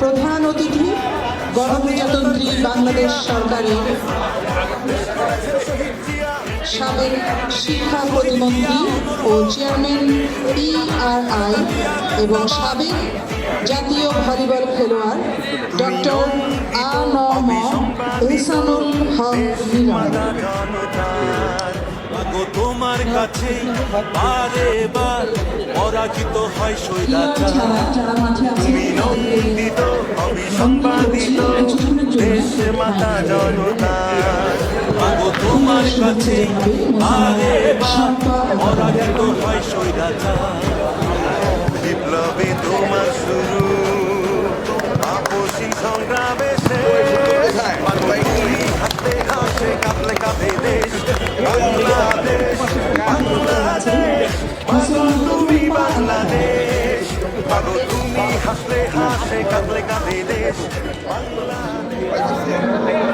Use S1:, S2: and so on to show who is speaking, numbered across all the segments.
S1: প্রধান অতিথি গণপ্রজাতন্ত্রী বাংলাদেশ সরকারের সাবেক শিক্ষা প্রতিমন্ত্রী ও চেয়ারম্যান পিআরআই এবং সাবেক জাতীয় ভলিবল খেলোয়াড় ডক্টর আ ন ম হক মিলন।
S2: তোমার কাছে বারে বার পরাজিত হয় সৈরাচার। তুমি নন্দিত অভিসম্পাদিত দেশ মাতা জনতা আগো তোমার কাছে বার পরাজিত হয় হাসলে হাসে কাঁদলে কাঁদে দেশ। খালেদা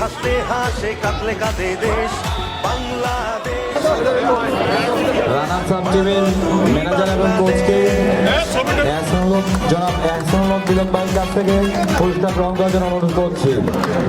S2: হাসলে হাসে কাঁদলে কাঁদে দেশ বাংলাদেশ।
S3: রানা সাব টিমের ম্যানেজার এবং কোচকে এহসানুল হক- জনাব এহসানুল হক বিলক ভাইয়ের কাছ থেকে পুরস্কার গ্রহণ করার জন্য অনুরোধ করছি।